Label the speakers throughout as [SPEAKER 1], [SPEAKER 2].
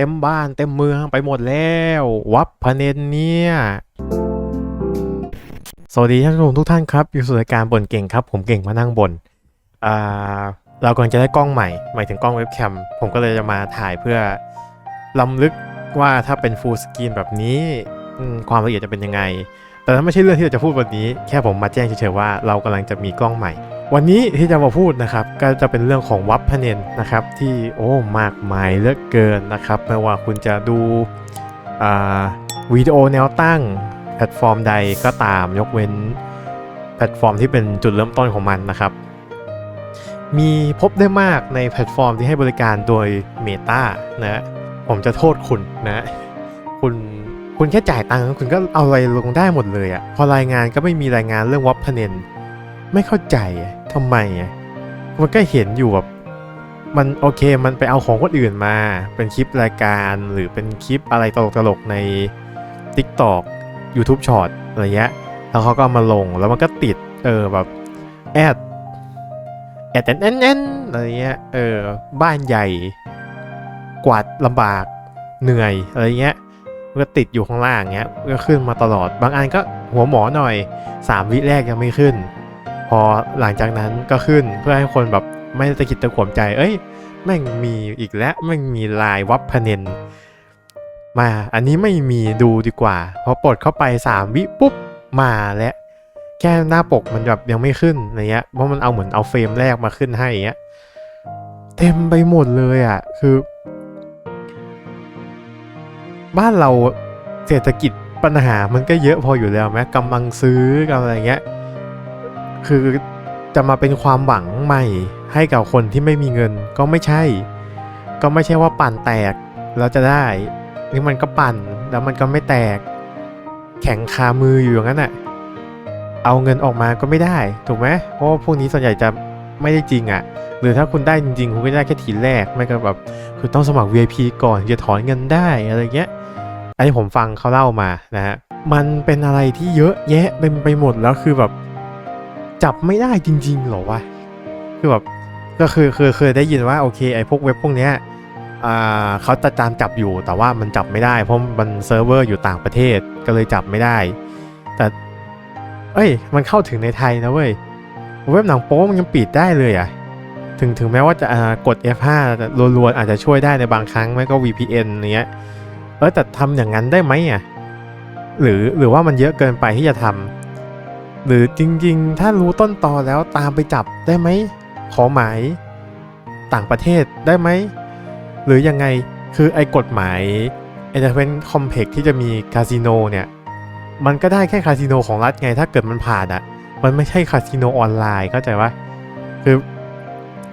[SPEAKER 1] เต็มบ้านเต็มเมืองไปหมดแล้ว วับพะเนนเนี่ยสวัสดีท่านผู้ชมทุกท่านครับ อยู่สู่รายการบ่นเก่งครับ ผมเก่งมานั่งบนอ่าเรากำลังจะได้กล้องใหม่ หมายถึงกล้องเว็บแคมผมก็เลยจะมาถ่ายเพื่อล้ำลึกว่าถ้าเป็นฟูลสกรีนแบบนี้ความละเอียดจะเป็นยังไง แต่นั้นไม่ใช่เรื่องที่เราจะพูดวันนี้ แค่ผมมาแจ้งเฉยๆว่าเรากำลังจะมีกล้องใหม่ วันนี้ที่จะมาพูดนะครับก็จะเป็นเรื่องของวับพเนนนะครับที่โอ้มากมายเหลือเกินนะครับไม่ว่าคุณจะดูวิดีโอแนวตั้งแพลตฟอร์มใดก็ตามยกเว้นแพลตฟอร์มที่เป็นจุดเริ่มต้นของมันนะครับ มีพบได้มากในแพลตฟอร์มที่ให้บริการโดย Meta นะผมจะโทษคุณนะคุณคุณแค่จ่ายตังค์คุณก็เอาอะไรลงได้หมดเลยอะพอรายงานก็ไม่มีรายงานเรื่องวับพเนนไม่เข้าใจ ทำไมอะมันก็เห็นอยู่แบบมันโอเคมันไปเอาของคนอื่นมา เป็นคลิปรายการหรือเป็นคลิปอะไรตลกๆใน TikTok YouTube Short อะไรเงี้ยแล้วเขาก็มาลงแล้วมันก็ติดเออแบบแอดแอดแอนแอนแอนอะไรเงี้ยเออบ้านใหญ่ กวาดลำบากเหนื่อยอะไรเงี้ยมันก็ติดอยู่ข้างล่างเงี้ยก็ขึ้นมาตลอดบางอันก็หัวหมอหน่อย 3 วิแรกยังไม่ขึ้น พอหลังจากนั้นก็ขึ้นเพื่อให้คนแบบไม่ตะกิดตะขวมใจ เอ้ยแม่งมีอีกแล้วแม่งมีลายวับพเนนมาอันนี้ไม่มีดูดีกว่า พอปลดเข้าไป 3 วิปุ๊บมาแล้วแค่หน้าปกมันแบบยังไม่ขึ้นอะไรเงี้ยเพราะมันเอาเหมือนเอาเฟรมแรกมาขึ้นให้อย่างเงี้ยเต็มไปหมดเลยอะคือ บ้านเราเศรษฐกิจปัญหามันก็เยอะพออยู่แล้วไหมกำลังซื้อกำอะไรเงี้ย คือจะมาเป็นความหวังใหม่ให้กับคนที่ไม่มีเงินก็ไม่ใช่ ก็ไม่ใช่ว่าปั่นแตกแล้วจะได้นี่มันก็ปั่นแล้วมันก็ไม่แตก แข็งคามืออยู่อย่างนั้นอะเอาเงินออกมาก็ไม่ได้ถูกไหมเพราะว่าพวกนี้ส่วนใหญ่จะไม่ได้จริงอะหรือถ้าคุณได้จริงๆคุณก็ได้แค่ทีแรกไม่ก็แบบคือต้องสมัคร VIP ก่อนจะถอนเงินได้อะไรเงี้ยอันนี้ผมฟังเขาเล่ามานะฮะมันเป็นอะไรที่เยอะแยะเต็มไปหมดแล้วคือแบบ จับไม่ได้จริงๆหรอวะคือแบบก็คือเคยเคยได้ยินว่าโอเคไอ้พวกเว็บพวกเนี้ยอ่าเขาจะตามจับอยู่แต่ว่ามันจับไม่ได้ เพราะมันเซิร์ฟเวอร์อยู่ต่างประเทศก็เลยจับไม่ได้ แต่ เอ้ย มันเข้าถึงในไทยนะเว้ยเว็บหนังโป๊มันยังปิดได้เลยอะถึงถึงแม้ว่าจะากด F5 รัวๆอาจจะช่วยได้ในบางครั้งไม่ก็ VPN เนี้ยเออแต่ทำอย่างนั้นได้ไหมอะหรือหรือว่ามันเยอะเกินไปที่จะทำ หรือจริงๆ ถ้ารู้ต้นตอแล้วตามไปจับได้ไหม ขอหมายต่างประเทศได้ไหม หรือยังไงคือไอ้กฎหมายไอ้เป็นคอมเพกที่จะมีคาสิโนเนี่ย มันก็ได้แค่คาสิโนของรัฐไงถ้าเกิดมันผ่านอะ่ะ มันไม่ใช่คาสิโนออนไลน์เข้าใจว่าคือ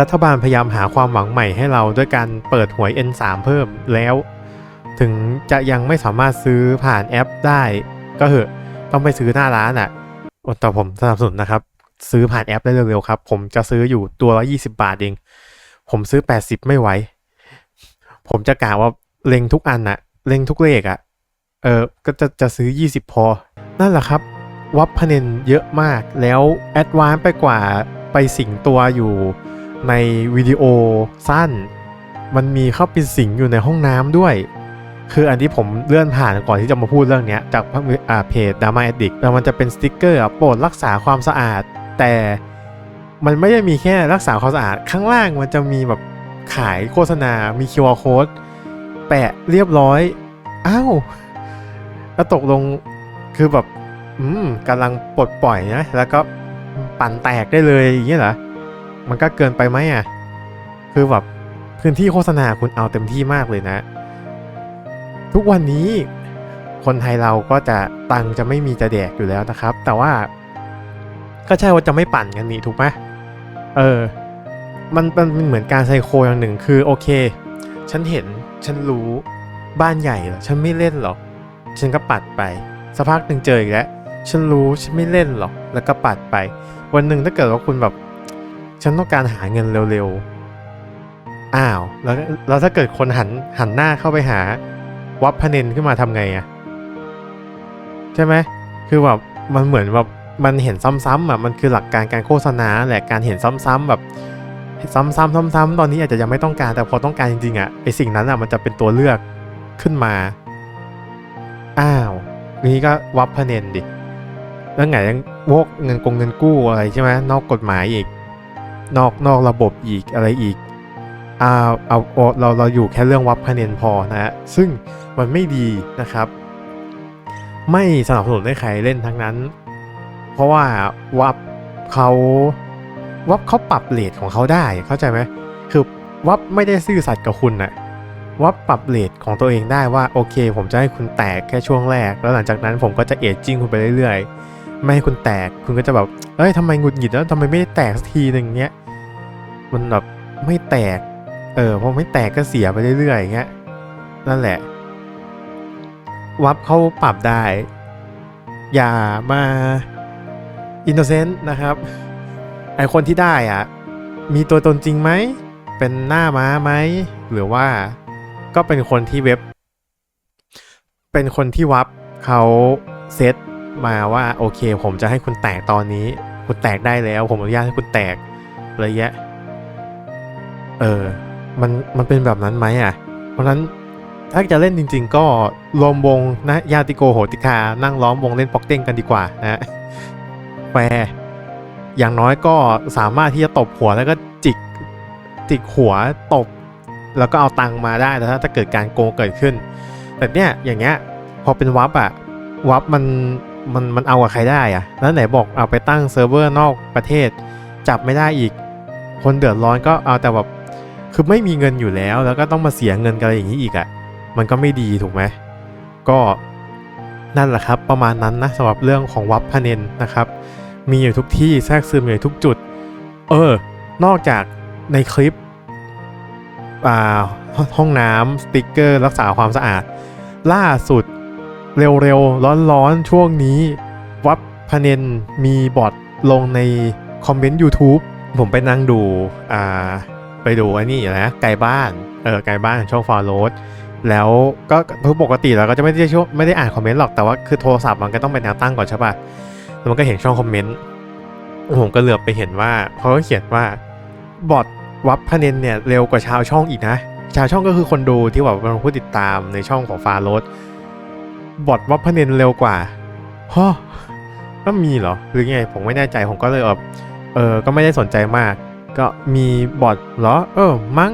[SPEAKER 1] รัฐบาลพยายามหาความหวังใหม่ให้เราด้วยการเปิดหวย N3 เพิ่มแล้ว ถึงจะยังไม่สามารถซื้อผ่านแอปได้ ก็เหอะต้องไปซื้อหน้าร้านอะ่ะ แต่ผมสนับสนุนนะครับ ซื้อผ่านแอปได้เร็วๆครับ ผมจะซื้ออยู่ตัวละ20บาทเอง ผมซื้อ80ไม่ไหว ผมจะกล่าวว่าเล็งทุกอันอะเล็งทุกเลขอะเออก็จะจะซื้อ 20 พอ นั่นแหละครับ วับพเนนเยอะมาก แล้วแอดวานไปกว่าไปสิงตัวอยู่ในวิดีโอสั้น มันมีเข้าไปสิงอยู่ในห้องน้ำด้วย คืออันที่ผมเลื่อนผ่านก่อนที่จะมาพูดเรื่องนี้จากเพจ Dama Addict แล้วมันจะเป็นสติกเกอร์โปรดรักษาความสะอาด แต่มันไม่ได้มีแค่รักษาความสะอาด ข้างล่างมันจะมีแบบขายโฆษณา มี QR code แปะเรียบร้อย อ้าวแล้วตกลงคือแบบ อืมกำลังปลดปล่อยนะ แล้วก็ปั่นแตกได้เลยอย่างเงี้ยเหรอ มันก็เกินไปไหมอะ คือแบบพื้นที่โฆษณาคุณเอาเต็มที่มากเลยนะ ทุกวันนี้คนไทยเราก็จะตังค์จะไม่มีจะแดกอยู่แล้วนะครับ แต่ว่าก็ใช่ว่าจะไม่ปั่นกันนี่ถูกไหมเออมันมันมันเหมือนการไซโคอย่างหนึ่งคือโอเค ฉันเห็นฉันรู้บ้านใหญ่เหรอฉันไม่เล่นหรอกฉันก็ปัดไปสักพักหนึ่งเจออีกแล้วฉันรู้ฉันไม่เล่นหรอกแล้วก็ปัดไป วันหนึ่งถ้าเกิดว่าคุณแบบ ฉันต้องการหาเงินเร็วๆอ้าวแล้วแล้วถ้าเกิดคนหันหันหน้าเข้าไปหา วับพเนนขึ้นมาทำไงอะใช่ไหมคือแบบมันเหมือนแบบมันเห็นซ้ำๆอะมันคือหลักการการโฆษณาแหละการเห็นซ้ำๆแบบซ้ำๆซ้ำๆตอนนี้อาจจะยังไม่ต้องการแต่พอต้องการจริงๆอะไอสิ่งนั้นอะมันจะเป็นตัวเลือกขึ้นมา อ้าวนี้ก็วับพเนนดิแล้วไงยังโวกเงินกงเงินกู้อะไรใช่ไหมนอกกฎหมายอีก นอกนอกระบบอีกอะไรอีก เอาเอาเราเราอยู่แค่เรื่องวับพเนนพอนะฮะซึ่งมันไม่ดีนะครับ ไม่สนับสนุนให้ใครเล่นทั้งนั้น เพราะว่าวับเขาวับเขาปรับเลทของเขาได้เข้าใจไหมคือวับไม่ได้ซื่อสัตย์กับคุณนะวับปรับเลทของตัวเองได้ว่าโอเค ผมจะให้คุณแตกแค่ช่วงแรก แล้วหลังจากนั้นผมก็จะเอจจิ้งคุณไปเรื่อยๆ ไม่ให้คุณแตกคุณก็จะแบบเอ้ยทำไมหงุดหงิดแล้วทำไมไม่ได้แตกสักทีหนึ่งเงี้ยมันแบบไม่แตก เออพอไม่แตกก็เสียไปเรื่อยๆอย่างเงี้ยนั่นแหละ วับเขาปรับได้ อย่ามาอินโนเซนต์นะครับ ไอคนที่ได้อะมีตัวตนจริงไหม เป็นหน้าม้าไหม หรือว่าก็เป็นคนที่เว็บ เป็นคนที่วับเขาเซตมาว่าโอเค ผมจะให้คุณแตกตอนนี้ คุณแตกได้แล้ว ผมอนุญาตให้คุณแตกอะไรเงี้ยเออ มันมันเป็นแบบนั้นไหมอะ เพราะนั้นถ้าจะเล่นจริง ๆ ก็รวมวงนะญาติโกโหติกานั่งล้อมวงเล่นป๊อกเด้งกันดีกว่านะแฟอย่างน้อยก็สามารถที่จะตบหัวแล้วก็จิกจิกหัวตบ แล้วก็เอาตังค์มาได้แต่ถ้าถ้าเกิดการโกงเกิดขึ้น แต่เนี่ยอย่างเงี้ยพอเป็นวับอะวับมันมันมันเอากับใครได้อะแล้วไหนบอกเอาไปตั้งเซิร์ฟเวอร์นอกประเทศ จับไม่ได้อีก คนเดือดร้อนก็เอาแต่แบบ คือไม่มีเงินอยู่แล้ว แล้วก็ต้องมาเสียเงินกันอะไรอย่างนี้อีกอะมันก็ไม่ดีถูกไหม ก็นั่นแหละครับประมาณนั้นนะสำหรับเรื่องของวับพเนนนะครับ มีอยู่ทุกที่แทรกซึมอยู่ทุกจุด เออ นอกจากในคลิปอ่าห้องน้ำสติกเกอร์ รักษาความสะอาด ล่าสุดเร็วๆ ร้อนๆ ช่วงนี้วับพเนนมีบอทลงในคอมเมนต์ YouTube ผมไปนั่งดูอ่า ไปดูอันนี้นะไกลบ้านเออไกลบ้านช่องฟอร์โรสแล้วก็คือปกติเราก็จะไม่ได้ช่วไม่ได้อ่านคอมเมนต์หรอกแต่ว่าคือโทรศัพท์มันก็ต้องเป็นแนวตั้งก่อนใช่ปะแล้วมันก็เห็นช่องคอมเมนต์ผมก็เหลือบไปเห็นว่าเขาก็เขียนว่าบอทวับพเนนเนี่ยเร็วกว่าชาวช่องอีกนะ ชาวช่องก็คือคนดูที่แบบเป็นผู้ติดตามในช่องของฟาโรสบอทวับพเนนเร็วกว่าฮะก็มีเหรอหรือไงผมไม่แน่ใจผมก็เลยแบบเออก็ไม่ได้สนใจมาก ก็มีบอทเหรอ เออ มั้ง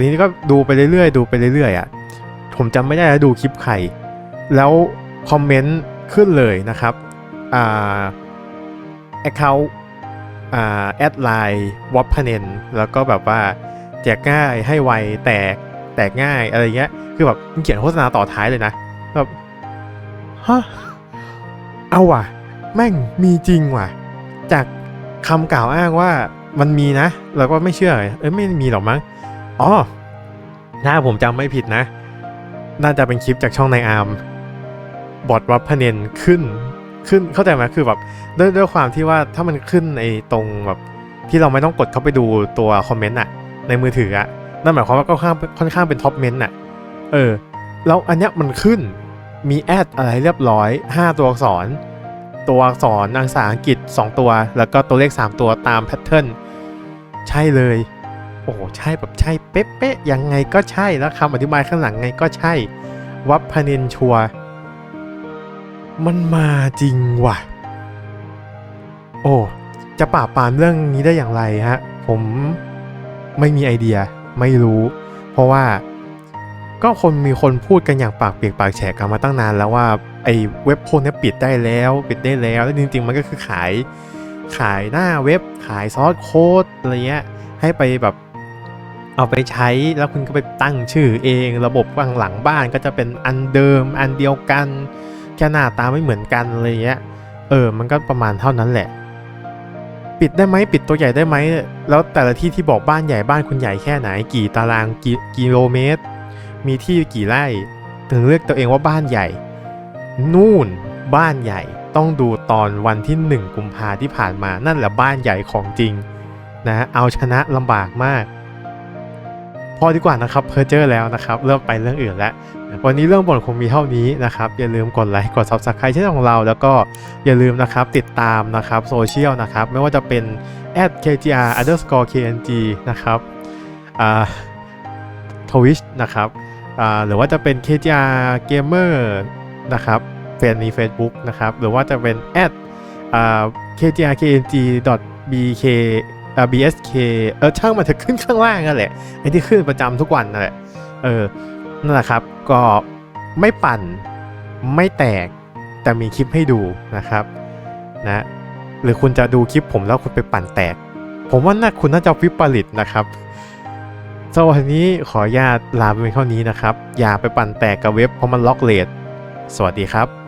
[SPEAKER 1] ทีนี้ก็ดูไปเรื่อยๆ ดูไปเรื่อยๆอะ ผมจำไม่ได้แล้วดูคลิปใคร แล้วคอมเมนต์ขึ้นเลยนะครับ อ่าแอคเคาท์อ่าแอดไลน์วับพเนนแล้วก็แบบว่าแจกง่ายให้ไวแตกแตกง่ายอะไรเงี้ย คือแบบเขียนโฆษณาต่อท้ายเลยนะแบบฮะเอาว่ะ แม่งมีจริงว่ะ จากคำกล่าวอ้างว่า มันมีนะเราก็ไม่เชื่อเอ้ยไม่มีหรอกมั้งอ๋อถ้าผมจำไม่ผิดนะ น่าจะเป็นคลิปจากช่องในอาร์มบอทวับพเนนขึ้นขึ้นเข้าใจไหมคือแบบด้วยด้วยความที่ว่าถ้ามันขึ้นในตรงแบบที่เราไม่ต้องกดเข้าไปดูตัวคอมเมนต์อะในมือถืออะนั่นหมายความว่าก็ค่อนข้างค่อนข้างเป็นท็อปเมนต์อะเออแล้วอันเนี้ยมันขึ้นมีแอดอะไรเรียบร้อย 5 ตัวอักษร ตัวอักษรภาษาอังกฤษ 2 ตัว แล้วก็ตัวเลข 3 ตัวตามแพทเทิร์นใช่เลย โอ้ใช่แบบใช่เป๊ะๆยังไงก็ใช่แล้วคำอธิบายข้างหลังไงก็ใช่ วับพเนนชัว มันมาจริงว่ะ โอ้จะปราบปรามเรื่องนี้ได้อย่างไรฮะ ผมไม่มีไอเดียไม่รู้ เพราะว่า ก็คนมีคนพูดกันอย่างปากเปียกปากแฉกกันมาตั้งนานแล้วว่าไอ้เว็บพวกนี้ปิดได้แล้วปิดได้แล้วแล้วจริง ๆ มันก็คือขายขายหน้าเว็บขายซอสโค้ดอะไรเงี้ยให้ไปแบบเอาไปใช้แล้วคุณก็ไปตั้งชื่อเอง ระบบข้างหลังบ้านก็จะเป็นอันเดิมอันเดียวกันแค่หน้าตาไม่เหมือนกันอะไรเงี้ยเออมันก็ประมาณเท่านั้นแหละ ปิดได้ไหมปิดตัวใหญ่ได้ไหมแล้วแต่ละที่ที่บอกบ้านใหญ่บ้านคุณใหญ่แค่ไหนกี่ตารางกี่กิโลเมตร มีที่กี่ไร่ ถึงเรียกตัวเองว่าบ้านใหญ่ นู่นบ้านใหญ่ต้องดูตอนวันที่ 1 กุมภาที่ผ่านมานั่นแหละบ้านใหญ่ของจริงนะเอาชนะลำบากมาก พอดีกว่านะครับเพอเจอร์แล้วนะครับ เริ่มไปเรื่องอื่นแล้ว วันนี้เรื่องบ่นคงมีเท่านี้นะครับ อย่าลืมกดไลค์กด subscribe ช่องของเรา แล้วก็อย่าลืมนะครับติดตามนะครับโซเชียลนะครับ ไม่ว่าจะเป็น @kgr underscore kng นะครับอ่าทวิชนะครับ หรือว่าจะเป็น kgr gamer นะครับเฟซใน Facebook นะครับ หรือว่าจะเป็นอ่า kgrkng.bk bsk เออช่างมันจะขึ้นข้างล่างนั่นแหละไอ้ที่ขึ้นประจำทุกวันนั่นแหละเออนั่นแหละครับก็ไม่ปั่นไม่แตกแต่มีคลิปให้ดูนะครับนะหรือคุณจะดูคลิปผมแล้วคุณไปปั่นแตก ผมว่าน่าคุณน่าจะวิปริตนะครับ สำหรับวันนี้ขออนุญาตลาไปเพียงเท่านี้นะครับ อย่าไปปั่นแตกกับเว็บเพราะมันล็อกเลทสวัสดีครับ